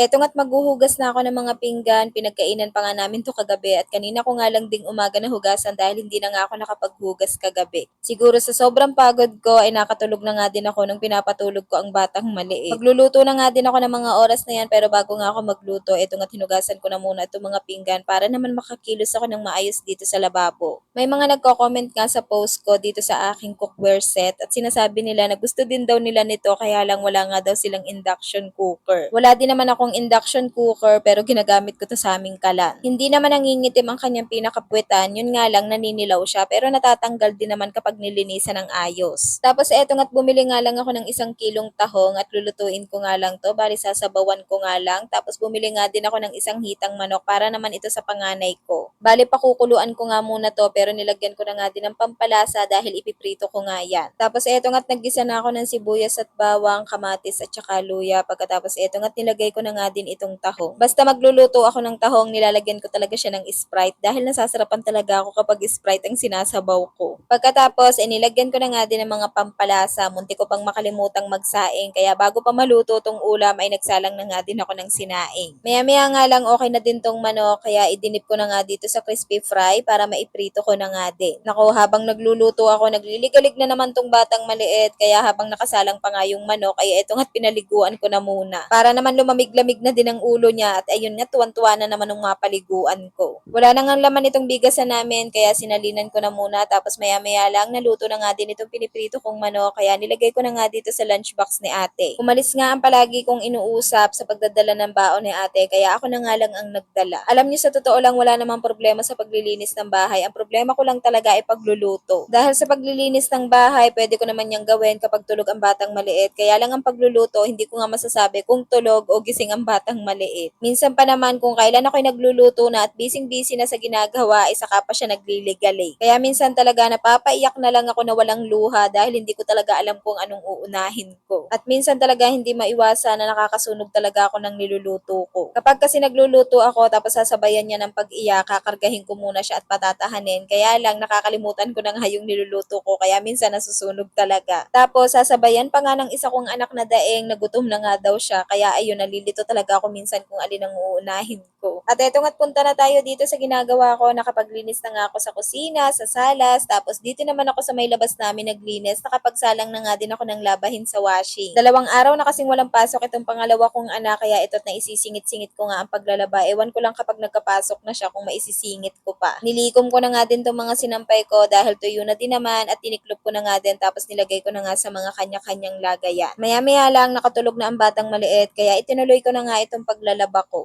Eto nga't maghuhugas na ako ng mga pinggan, pinagkainan pa nga namin to kagabi at kanina ko nga lang ding umaga na hugasan dahil hindi na nga ako nakapaghugas kagabi. Siguro sa sobrang pagod ko ay nakatulog na nga din ako nung pinapatulog ko ang batang maliit. Magluluto na nga din ako ng mga oras na yan pero bago nga ako magluto, eto nga't hinugasan ko na muna itong mga pinggan para naman makakilos ako ng maayos dito sa lababo. May mga nagko-comment nga sa post ko dito sa aking cookware set at sinasabi nila na gusto din daw nila nito kaya lang wala nga daw silang induction cooker. Wala din naman akong induction cooker pero ginagamit ko to sa aming kalan. Hindi naman nangingitim ang kanyang pinakapwitan, yun nga lang naninilaw siya pero natatanggal din naman kapag nilinisan ng ayos. Tapos eto nga't bumili nga lang ako ng isang kilong tahong at lulutuin ko nga lang to, bali sasabawan ko nga lang. Tapos bumili nga din ako ng isang hitang manok para naman ito sa panganay ko. Bali pakukuluan ko nga muna to pero nilagyan ko na nga din ng pampalasa dahil ipiprito ko nga yan. Tapos eto nga't naggisa na ako ng sibuyas at bawang, kamatis at saka luya. Pagkatapos eto nga't nilagay ko na nga din itong tahong. Basta magluluto ako ng tahong, nilalagyan ko talaga siya ng Sprite dahil nasasarapan talaga ako kapag Sprite ang sinasabaw ko. Pagkatapos, eh, nilagyan ko na nga din ng mga pampalasa. Munti ko pang makalimutang magsaing. Kaya bago pa maluto tong ulam, ay nagsalang na nga din ako ng sinaing. Maya-maya nga lang okay na din tong manok, kaya idinip ko na nga dito sa crispy fry para maiprito ko na nga din. Nako, habang nagluluto ako, nagliligalig na naman tong batang maliit. Kaya habang nakasalang pa nga yung manok, ay eto nga't pinaliguan ko na muna. Para naman lumamig-lamig na din ang ulo niya at ayun nga, tuwan-tuwa na naman ng mga paliguan ko. Wala na nga laman itong bigasan namin, kaya sinalinan ko na muna. Tapos maya-maya lang, naluto na nga din itong piniprito kong manok, kaya nilagay ko na nga dito sa lunchbox ni ate. Umalis nga ang palagi kong inuusap sa pagdadala ng baon ni ate, kaya ako na nga lang ang nagdala. Alam niyo sa totoo lang, wala namang problema sa paglilinis ng bahay. Ang problema ko lang talaga ay pagluluto. Dahil sa paglilinis ng bahay, pwede ko naman niyang gawin kapag tulog ang batang maliit. Kaya lang ang pagluluto, hindi ko nga masasabi kung tulog o gising ang batang maliit. Minsan pa naman kung kailan ako'y nagluluto na at busy-busy na sa ginagawa, isa ka pa siya nagliligali. Kaya minsan talaga napapaiyak na lang ako na walang luha dahil hindi ko talaga alam kung anong uunahin ko. At minsan talaga hindi maiwasan na nakakasunog talaga ako ng niluluto ko. Kapag kasi nagluluto ako tapos sasabayan niya ng pag-iyak, kakargahin ko muna siya at patatahanin. Kaya lang nakakalimutan ko na nga yung niluluto ko kaya minsan nasusunog talaga. Tapos sasabayan pa nga ng isa kong anak na daeng, nagutom na nga daw siya. Kaya ayun, nalilito talaga ako minsan kung alin ang uunahin ko. At eto nga't punta na tayo dito sa ginagawa ko. Nakapaglinis na nga ako sa kusina, sa salas. Tapos dito naman ako sa may labas namin naglinis. Nakapagsalang na nga din ako ng labahin sa washing. Dalawang araw na kasing walang pasok itong pangalawa kong anak. Kaya ito't na isisingit-singit ko nga ang paglalaba. Ewan ko lang kapag nagkapasok na siya kung maisisingit ko pa. Nilikom ko na nga din itong mga sinampay ko dahil tuyo na din naman at tiniklop ko na nga din tapos nilagay ko na nga sa mga kanya-kanyang lagayan. Maya-maya lang nakatulog na ang batang maliit kaya itinuloy ko na nga itong paglalaba ko.